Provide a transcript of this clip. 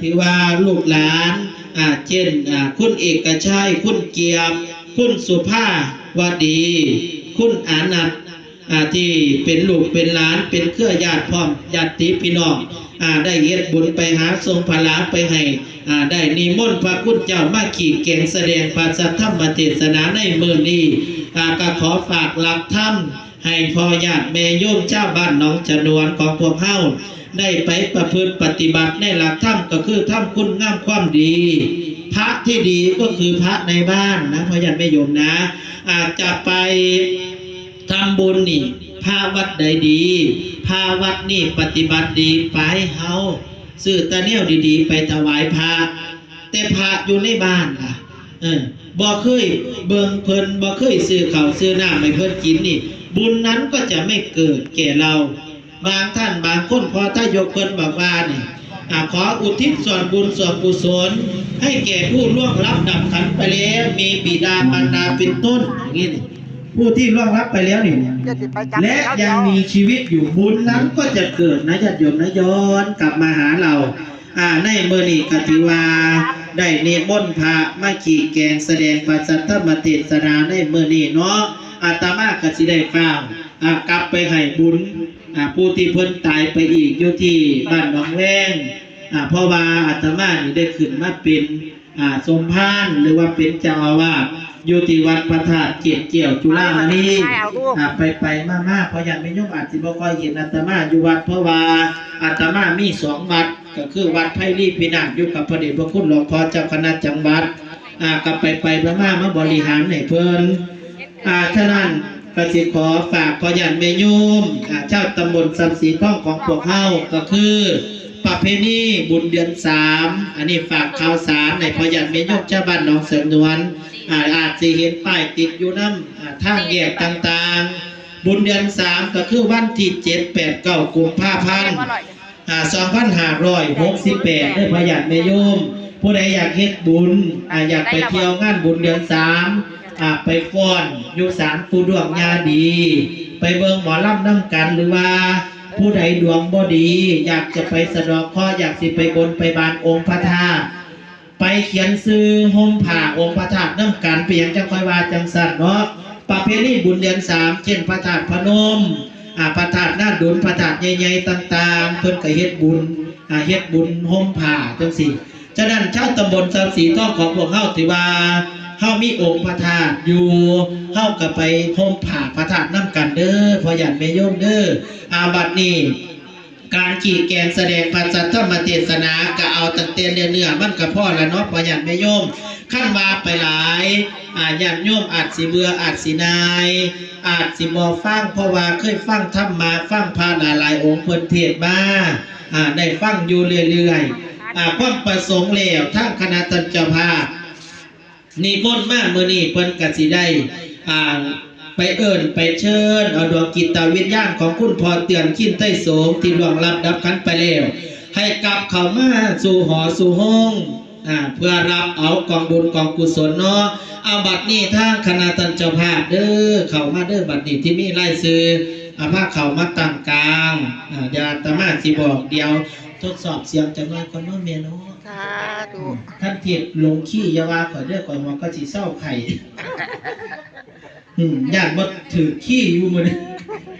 ถือว่าลูกหลานอ่าเช่นอ่าคุณเอกชัยคุณเกียร์คุณสุภาวดี คุณอานัทอ่าที่เป็นลูกเป็นหลานเป็นเครือญาติพร้อมญาติพี่น้องอ่าได้เฮ็ดบุญไปหาทรงพลาไปให้อ่าได้นิมนต์พระคุณเจ้ามาขี่เก่งแสดงภาษาธรรมเทศนาในมื้อนี้อ่าก็ขอฝากหลักธรรมให้พ่อญาติแม่โยมเจ้าบ้านน้องจนวนของพวกเฮา ได้ไปประพฤติปฏิบัติในหลักธรรมก็คือธรรมคุณงามความดี พระที่ดีก็คือพระในบ้านนะพ่อญาติแม่โยมนะ อาจจะไปทำบุญนี่พาวัดใดดีพาวัดนี่ปฏิบัติดีไปเฮาซื้อตะเนียวดีๆ ไปถวายพระแต่พระอยู่ในบ้านล่ะเออบ่เคยเบิ่งเพิ่นบ่เคยซื้อเข้าวซื้อหน้ำให้เพิ่นกินนี่ บุญนั้นก็จะไม่เกิดแก่เรา บางท่านบางคนพอถ้ายกเพิ่นบอกว่านี่อ่าขออุทิศส่วนบุญส่วนกุศล ให้แก่ผู้ล่วงลับดับขันไปแล้วมีบิดามารดาเป็นต้นอย่างนี้นี่ผู้ที่ล่วงลับไปแล้วนี่จะสิไปจับและเขายังเดีวมีชีวิตอยู่บุญนั้นก็จะเกิดนะญาติโยมนะย้อนกลับมาหาเราอ่าในเมื่อนี้กติวา ได้เนมนต์พระมาขี่แกงแสดงปัสสัทธรรมเทศนาในเมื่อนี้เนาะอาตมากสิได้ฟังอ่า กลับไปให้บุญอ่าผู้ที่เพิ่นตายไปอีกอยู่ที่บ้านหนองแวงอ่าเพราะว่าอาตมานี่ได้ขึ้นมาเป็นอ่าสมภารหรือว่าเป็นเจ้าอาวาสอยู่ที่วัดพระธาตุเจียนเจียวจุฬามณีใช่เอาลูกอ่าไปไปมามาเพราะยังไม่ยุ่งอาจสิบ่ค่อยเห็นอาตมาอยู่วัดเพราะว่าอาตมามีสองวัดก็คือวัดไผ่รีพินาศอยู่กับพระเดชพระคุณหลวงพ่อเจ้าคณะจังหวัดอ่าก็ไปไปมามามาบริหารให้เพิ่นอ่าฉะนั้น ก็สิขอฝากพอยันเมยุมอ่าเจ้าตำบลสัมสีทองของพวกเฮาก็คือประเพณีบุญเดือนสามอันนี้ฝากข่าวสารในพยันเมยุมเจ้าบ้านหนองเสริมนวลอาอาจสิเห็นป้ายติดอยู่น้ำอ่าแยกต่างๆ บุญเดือนสามก็คือวันที่เจ็ดแปดเก้ากุมภาพันธ์สองพันห้าร้อยหกสิบแปดด้ประหยัดแม่โยม ผู้ใดอยากเฮ็ดบุญอ่าอยากไปเที่ยวงานบุญเดือนสามอ่าไปฟ้อนอยู่ศาลปูดวงยาดี ไปเบิ่งหมอลำน้ำกันหรือว่าผู้ใดดวงบ่ดี อยากจะไปสะดอกข้ออยากสิไปบนไปบานองค์พระธาตุไปเขียนซื้อห่มผ้าองค์พระธาตุน้ำกันเปลี่ยนจังคอยว่าจังสันเนาะประเพณีบุญเดือนสามเช่นพระธาตุพนมอ่าพระธาตุหน้าดุลพระธาตุใหญ่ๆต่าง ๆ เพิ่นก็เฮ็ดบุญอ่าเฮ็ดบุญห่มผ้าจังสี่ ฉะนั้นชาวตำบลสามสีทองของพวกเฮาถือว่าเฮามีองค์พระธาตุอยู่เฮาก็ไปห่มผ้าพระธาตุน้ำกันเด้อพอหยันแม่โยมเด้ออาบัดนี้การขี่แกงแสดงภาษาธรรมเทศนาก็เอาตั้งแต่เนื้อเนื้อมันก็พอแล้วเนาะประหยัดไม่โยมขั้นมาไปหลายอาญาติโยมอาจสิเบื่ออาจสินาย อาจสิบ่ฟังเพราะว่าเคยฟังธรรมมาฟังพาหลายองค์เพิ่นเทศน์มาอ่าได้ฟังอยู่เรื่อยๆ ความประสงค์แล้วทางคณะท่านเจ้าภานิมนต์มาเมื่อนี้เพิ่นกสิได้อ่าไปเอิ้นไปเชิญเอาดวงกิตวิญญาณของคุณพอเตือนขินไต้โสมที่ล่วงลับดับขันไปแล้ว ให้กลับเข้ามาสู่หอสู่ห้องอ่าเพื่อรับเอากองบุญกองกุศลเนาะเอาบัดนี้ทางคณะท่านเจ้าภาพเด้อเข้ามาเด้อบัดนี้ที่มีรายชื่ออาภาเข้ามาตั้งกลางอ่าอย่าตมาสิบอกเดียว ทดสอบเสียงจังเลยคนเนาะเมียเนาะสาธุท่านเทียบลงขี้อยาวาข่อยเด้อข่อยหัวก็สิเศร้าไข่อืมญาติบ่ถือขี้อยู่มื้อนี้เ